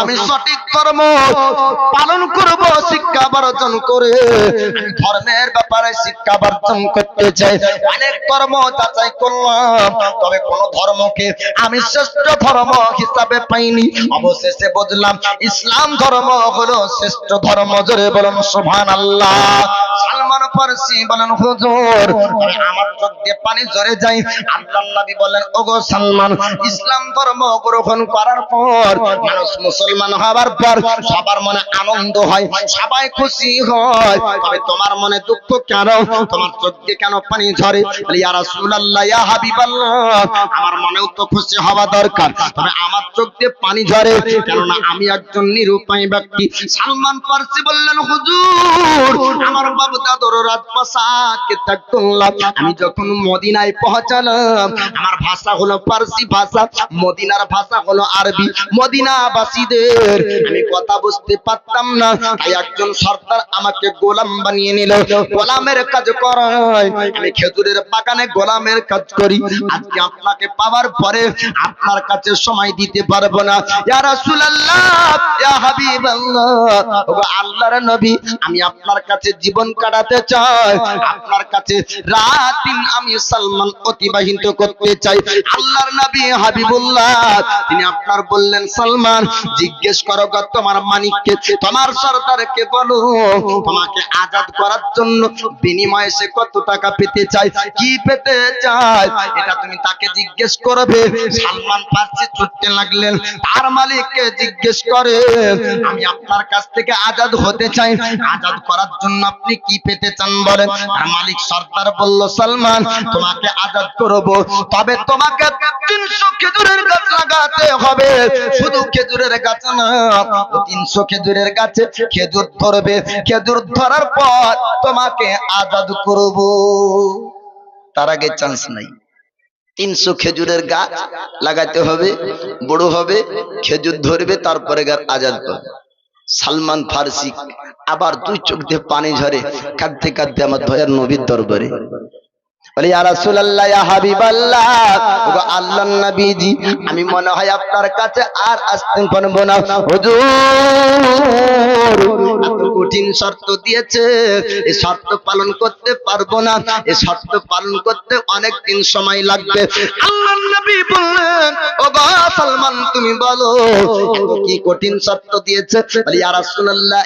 আমি সঠিক ধর্ম পালন করব, শিক্ষা বর্জন করে। ধর্মের ব্যাপারে শিক্ষা বর্জন করতে চাই, অনেক ধর্ম যাচাই করলাম, তবে কোন ধর্মকে আমি শ্রেষ্ঠ ধর্ম হিসাবে পাইনি। অবশেষে বুঝলাম, ইসলাম ধর্ম হলো শ্রেষ্ঠ ধর্ম। জোরে বলুন সুবহান আল্লাহ সালমান ফারসি বলেন, হুজুর আমার চোখ দিয়ে পানি ঝরে যায়। আল্লাহ নবী বলেন, ওগো সালমান, ইসলাম ধর্ম গ্রহণ করার পর মানুষ মুসলমান হওয়ার পর সবার মনে আনন্দ হয়, সবাই খুশি হয়। তবে তোমার মনে দুঃখ কেন? তোমার চোখ কেন পানি ঝরে? ইয়া রাসূলুল্লাহ, ইয়া হাবিবাল্লাহ। আমার মনেও তো খুশি হওয়া দরকার। তবে আমার চোখ পানি ঝরে, কেননা আমি একজন নিরুপায় ব্যক্তি। সালমান ফারসি বললেন, হুজুর, আমার বাবু দাদর রাজপ্রাসাদকে ত্যাগ করলাম। আমি যখন মদিনায় পৌঁছালাম, আমার ভাষা হলো ফারসি ভাষা, মদিনার ভাষা হলো আরবি। মদিনাবাসীদের আমি কথা বুঝতে পারতাম না। তাই একজন সর্দার আমাকে গোলাম বানিয়ে নিল। গোলামের কাজ করায় আমি খেজুরের বাগানে গোলামের কাজ করি। আজকে আপনাকে পাওয়ার পরে আপনার কাছে সময় দিতে পারব না। ইয়া রাসূলুল্লাহ, ইয়া হাবিবাল্লাহ। ওগো আল্লাহর নবী, আমি আপনার কাছে জীবন কাটাতে চাই। আপনার কাছে রাত দিন আমি সালমান অতিবাহিত করতে চাই। আল্লাহর নবী হাবিবুল্লাহ, তিনি আপনার বললেন, সালমান জিজ্ঞেস করো গো তোমার মানিককে, তোমার সর্দারকে বলো। তোমাকে আজাদ করার জন্য বিনিময়ে সে কত টাকা পেতে চায়, কি পেতে চায়, এটা তুমি তাকে জিজ্ঞেস করবে। সালমান ফার্সি ছুটতে লাগলেন, তার মালিককে জিজ্ঞেস করে, আমি আপনার কাছ থেকে আজাদ হতে চাই, আজাদ করার জন্য আপনি কি পেতে চান বলেন? আর মালিক সর্দার বলল, সালমান, তোমাকে আজাদ করব, তবে তোমাকে তিনশো খেজুরের লাগাতে হবে, শুধু খেজুরের গাছ না তিনশো খেজুরের গাছে খেজুর ধরবে। খেজুর ধরার পর তোমাকে আজাদ করব। তার আগে চান্স নাই। তিনশো খেজুরের গাছ লাগাতে হবে, বড় হবে, খেজুর ধরবে, তারপরে গাছ আজাদ পাবে সালমান ফারসি আবার দুই চোখ দিয়ে পানি ঝরে, কাঁদতে কাঁদতে আমার ভয়ার নবীর দরবারে। বলে, ইয়া হাবিবাল্লাহ। আল্লাহর নবীজি, আমি মনে হয় আপনার কাছে আর আসতে পারব না। হুজুর কঠিন শর্ত দিয়েছে। এই শর্ত পালন করতে পারব না। এই শর্ত পালন করতে অনেক দিন সময় লাগবে। আল্লাহর নবী বললেন, ও গো সালমান, তুমি বলো কি কঠিন শর্ত দিয়েছে? বলে, ইয়া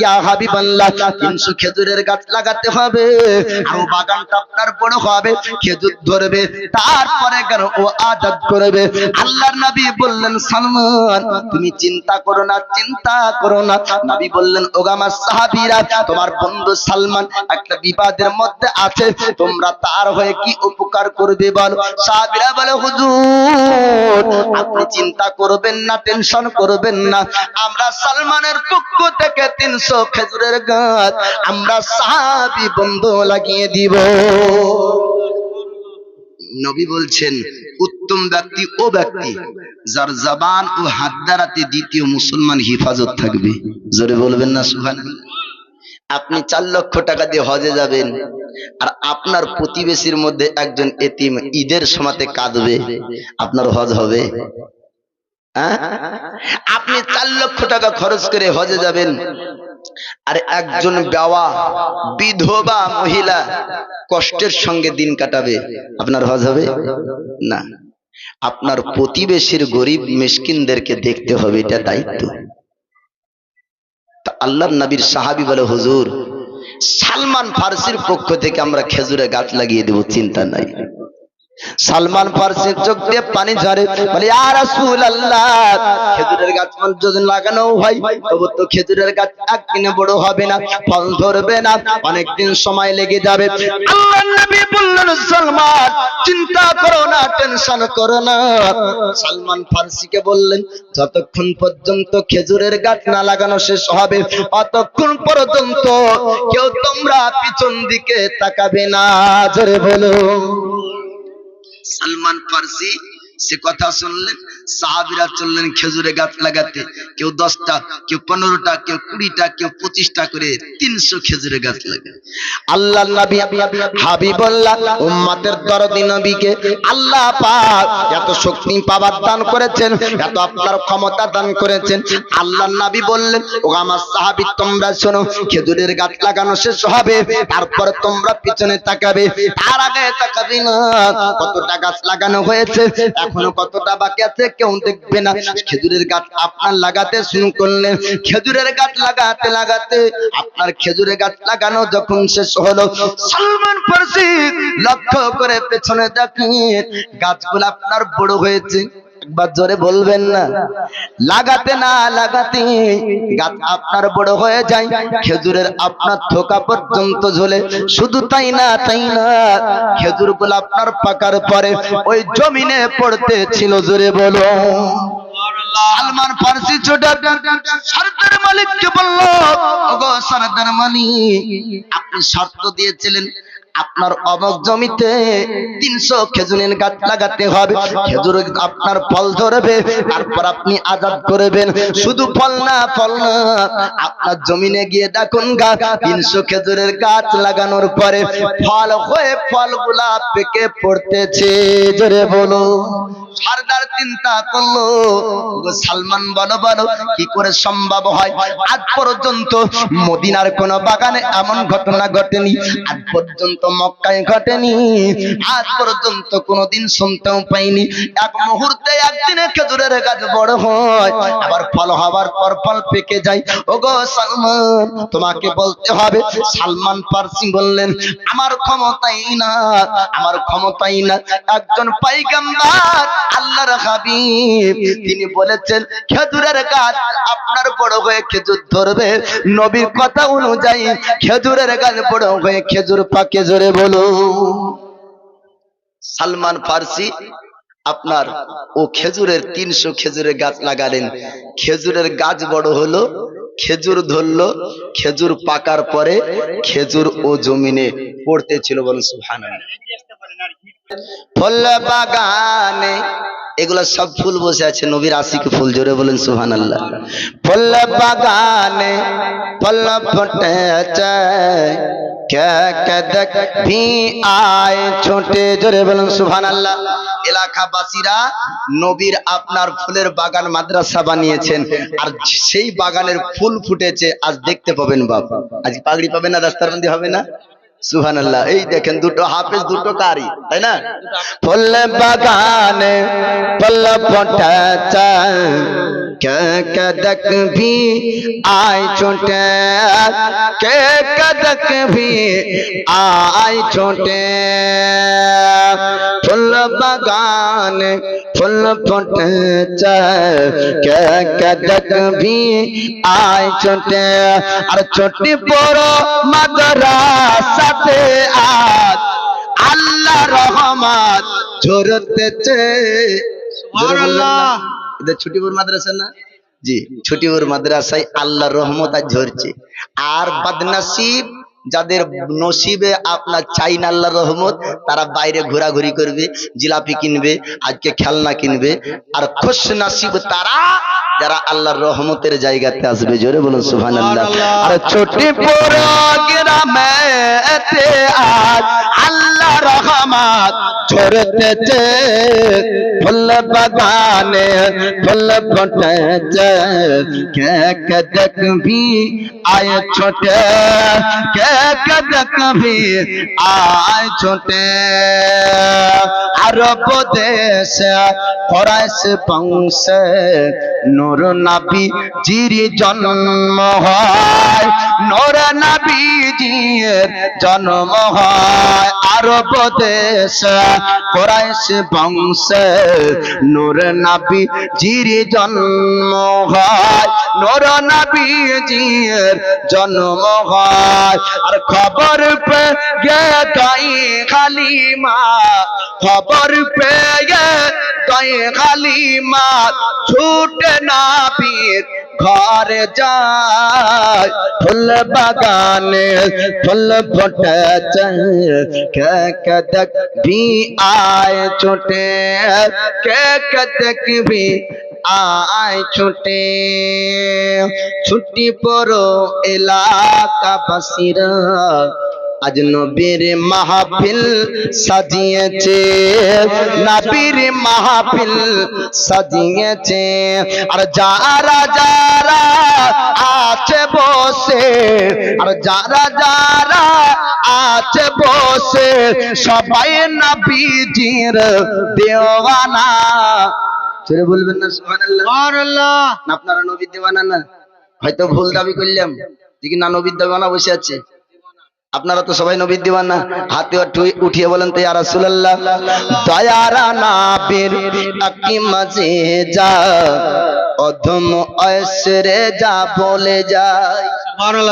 ইয়া হাবিবাল্লাহ 300 খেজুরের গাছ লাগাতে হবে। আর বাগানটা আপনার বড় হবে। খেজুর ধরবে তারপরে কেন ও আজাদ করবে? আল্লাহর নবী বললেন, সালমান, তুমি চিন্তা করো না, চিন্তা করো না। নবী বললেন ওগামা সাহাবীরা, তোমার বন্ধু সালমান একটা বিবাদের মধ্যে আছে, তোমরা তার হয়ে কি উপকার করবে বলো? সাহাবীরা বলে, হুজুর, আপনি চিন্তা করবেন না, টেনশন করবেন না। আমরা সালমানের পক্ষ থেকে তিনশো খেজুরের গাছ, আমরা সাহাবি বন্ধু লাগিয়ে দিব। নবী বলছেন, উত্তম ব্যক্তি ও ব্যক্তি যার জবান ও হাত দ্বারাতে দ্বিতীয় মুসলমান হিফাজত থাকবে। জোরে বলবেন না সুহান আপনি চার লক্ষ টাকা দিয়ে হজে যাবেন আর আপনার প্রতিবেশীর মধ্যে একজন এতিম ঈদের সমাতে কাঁদবে। আপনার হজ হবে। হ্যাঁ? আপনি চার লক্ষ টাকা খরচ করে হজে যাবেন। আর একজন বেওয়া বিধবা মহিলা কষ্টের সঙ্গে দিন কাটাবে আপনার হজ হবে? না। আপনার প্রতিবেশীর গরিব মিসকিনদেরকে দেখতে হবে এটা দায়িত্ব। তা আল্লাহ নবীর সাহাবি বলে হুজুর সালমান ফার্সির পক্ষ থেকে আমরা খেজুরে গাছ লাগিয়ে দেব চিন্তা নাই। সালমান ফার্সির চোখ দিয়ে পানি ঝরে। বলে আর রাসূল আল্লাহ খেজুরের গাছ যদি লাগানো হয়, তবু তো খেজুরের গাছ একদিনে বড় হবে না, ফল ধরবে না, অনেকদিন সময় লেগে যাবে। আল্লাহ নবী বললেন, সালমান, চিন্তা করো না, টেনশন করো না। সালমান ফার্সিকে বললেন, যতক্ষণ পর্যন্ত খেজুরের গাছ না লাগানো শেষ হবে, অতক্ষণ পর্যন্ত কেউ তোমরা পিছন দিকে তাকাবে না। জোরে বলো। সালমান ফার্সি সে কথা শুনলেন, সাহাবিরা চললেন খেজুরে গাছ লাগাতে। কেউ দশটা, কেউ পনেরোটা, কেউ কুড়িটা, কেউ পঁচিশটা করে তিনশো খেজুরে গাছ লাগে আল্লাহ নবী দরদি নবীকে আল্লাহ পাক এত শক্তি দান করেছেন, এত আপনার ক্ষমতা দান করেছেন। আল্লাহ নবী বললেন, ও আমার সাহাবী, তোমরা শোনো, খেজুরের গাছ লাগানো শেষ হবে, তারপর তোমরা পিছনে তাকাবে। তার আগে তাকাবে না, কতটা গাছ লাগানো হয়েছে এখনও কতটা বাকি আছে কেউ দেখবে না। খেজুরের গাছ আপনার লাগাতে শুরু করলেন। খেজুরের গাছ লাগাতে লাগাতে আপনার খেজুরের গাছ লাগানো যখন শেষ হলো, সালমান ফার্সি লক্ষ্য করে পেছনে দেখেন গাছগুলো আপনার বড় হয়েছে। একবার জোরে বলবেন না। লাগাতে না লাগাতে গাছ আপনার বড় হয়ে যায়। খেজুরের আপনার থোকা পর্যন্ত ঝোলে। শুধু তাই না তাই না, খেজুরগুলো আপনার পাকার পরে ওই জমিনে পড়তে ছিল জোরে বলো। সালমান ফার্সি ছোটা সর্দার মালিককে বলল, ওগো সর্দার মালিক, আপনি শর্ত দিয়েছিলেন আপনার অমক জমিতে তিনশো খেজুরের গাছ লাগাতে হবে। খেজুর আপনার ফল ধরবে, তারপর আপনি আজাদ করবেন। শুধু ফল না ফল না, আপনার জমিনে গিয়ে দেখুন গাছ তিনশো খেজুরের গাছ লাগানোর পরে ফল হয়ে ফলগুলা পেকে পড়তেছে। জোরে বলো, সর্দার চিন্তা করল সালমান, বলো বলো, কি করে সম্ভব হয়? আজ পর্যন্ত মদিনার কোন বাগানে এমন ঘটনা ঘটেনি। আজ পর্যন্ত মক্কায় ঘটেনি। আজ পর্যন্ত কোনোদিন শুনতেও পাইনি। এক মুহূর্তে একদিনে খেজুরের গাছ বড় হয়। আবার ফল হবার পর ফল পেকে যায়। ও গো সালমান, তোমাকে বলতে হবে, সালমান পারসি বললেন, আমার ক্ষমতাই না, আমার ক্ষমতাই না। একজন পাইগাম্বার, আল্লাহর হাবিব, তিনি বলেছেন, খেজুরের গাছ আপনার বড় হয়ে খেজুর ধরবে। নবীর কথা অনুযায়ী, খেজুরের গাছ বড় হয়ে খেজুর পাকে জোরে বলো, সালমান ফার্সি আপনার ও খেজুরের তিনশো খেজুরের গাছ লাগালেন। খেজুরের গাছ বড় হলো, খেজুর ধরলো, খেজুর পাকার পরে খেজুর ও জমিনে পড়তে ছিল বলুন সুহান ফুল বাগানে, এগুলো সব ফুল বসে আছে। নবীর আশিক ফুল, জোরে বলেন সুহান আল্লাহ বাগানে ফল এলাকাবাসীরা নবীর আপনার ফুলের বাগান মাদ্রাসা বানিয়েছেন, আর সেই বাগানের ফুল ফুটেছে। আজ দেখতে পাবেন বাপ। আজ পাগড়ি পাবেন না, রাস্তার হবে না? সুহান আল্লাহ এই দেখেন দুটো হাফেজ দুটো কারি তাই না? ফুল বাগানে ফল ফোটাচ্ছে কে কদক ভি আয় ছোটে কে কদক ভি আয় ছোটে। ফুল বাগানে ফুল ফোটেছে কে কদক ভি আয় ছোটে আর ছোটি বড় মাদ্রাসাতে আজ আল্লাহ রহমত ঝরতেছে এটা ছুটিপুর মাদ্রাসা না? জি ছুটিপুর মাদ্রাসায় আল্লাহর রহমত আজ ঝরছে। আর বদনসিব যাদের নসিবে আপনার চাই না আল্লাহর রহমত তারা বাইরে ঘোরাঘুরি করবে জিলাপি কিনবে আজকে খেলনা কিনবে। আর খুশ নাসিব তারা যারা আল্লাহর রহমতের জায়গাতে আসবে জোরে বলুন সুবহানাল্লাহ। আর ছোটি আজ আল্লাহ রহমত ঝরতেছে ফুল বাগানে ফুল ফুটেছে। কে কে দেখবি আয় ছোটে। কে কে দেখবি আয় ছোটে। আরব দেশে ফরাইস বংশে নূর নবী জির জন্ম হয়, নূর নবী জির জন্ম হয়। আরব দেশে ফরাইস বংশে নূর নবী জির জন্ম হয়, নূর নবী জির জন্ম হয়। আর খবর পে গে গাই খালি মা খবর পেয়ে তাই খালি মা ছুটে নাবির ঘরে যায়। ফুল বাগানে ফুল ফুটেছে কে কে দেখ ভি আয় ছোটে? কে কে দেখ ভি আয় ছুটে? ছুটি পড়ো এলাকা বাসিরা আজ নবীর মাহফিল সাজিয়েছে নবীর মাহফিল সাজিয়েছে। আর যারা যারা আছে বসে আর যারা যারা আছে বসে সবাই নবীজির দেওয়ানা। ছেড়ে বলবেন না সুবহানাল্লাহ। আপনারা নবীর দেওয়ানা না। হয়তো ভুল দাবি করলাম যে কি না নবীর দেওয়ানা বসে আছে। আপনারা তো সবাই নবীর দিবানা হাতে উঠি- উঠিয়ে বলেন তো ইয়া রাসূলুল্লাহ দয়ারা নাবির একটি মাঝে যা অধম ঐশ্বরে যা বলে যায়।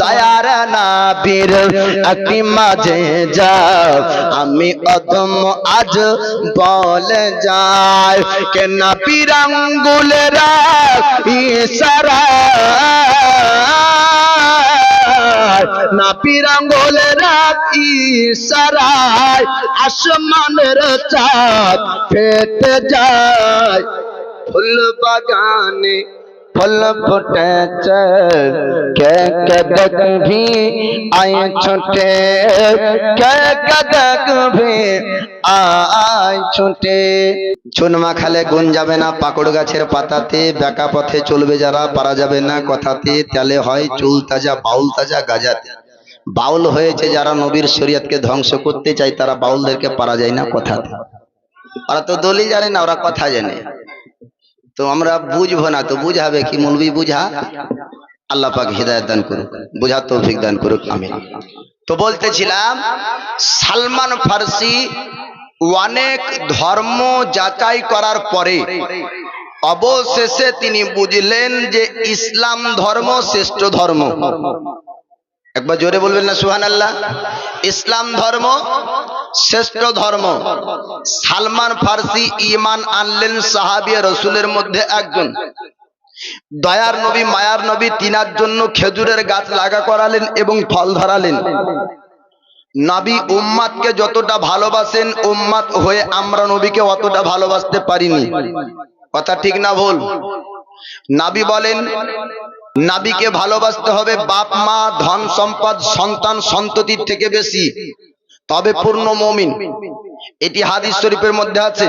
দয়ার নাবির একটি মাঝে যা আমি অধম আজ বলে যায়। কে নাবির আঙ্গুলেরা না পিরাঙ্গলে আঙ্গুলেরা ইশারায় আসমানের চাঁদ ফেটে যায়। ফুল বাগানে पलप कै कदक আয় যাবে না পাকড় গাছের পাতাতে বেকা পথে চলবে যারা পারা যাবে না কথাতে তাহলে হয় চুল তাজা, বাউল তাজা গাজাতে। বাউল হয়েছে যারা নবীর শরীয়তকে ধ্বংস করতে চায়, তারা বাউলদেরকে পারা যায় না কথাতে। ওরা তো দলি জানে না, ওরা কথা জানে। তো আমরা বুঝব না, তো বুঝাবে কি মৌলবি বুঝা? আল্লাহ পাক হৃদায়ত দান করুক বুঝা তৌফিক দান করুক আমি তো বলতেছিলাম, সালমান ফার্সি অনেক ধর্ম যাচাই করার পরে অবশেষে তিনি বুঝলেন যে ইসলাম ধর্ম শ্রেষ্ঠ ধর্ম। একবার জোরে বলবেন না সুহান আল্লাহ ইসলাম ধর্ম শ্রেষ্ঠ ধর্ম। সালমান ফার্সি ইমান আনলেন সাহাবিয়া রসুলের মধ্যে একজন। দয়ার নবী, মায়ার নবী তিনার জন্য খেজুরের গাছ লাগা করালেন এবং ফল ধরালেন। নবী উম্মাদকে যতটা ভালোবাসেন, উম্মাদ হয়ে আমরা নবীকে অতটা ভালোবাসতে পারিনি। কথা ঠিক না ভুল? নাবি বলেন নাবিকে ভালোবাসতে হবে বাপ, মা, ধন সম্পদ, সন্তান সন্ততির থেকে বেশি। তবে পূর্ণ মমিন। এটি হাদিস শরীফের মধ্যে আছে।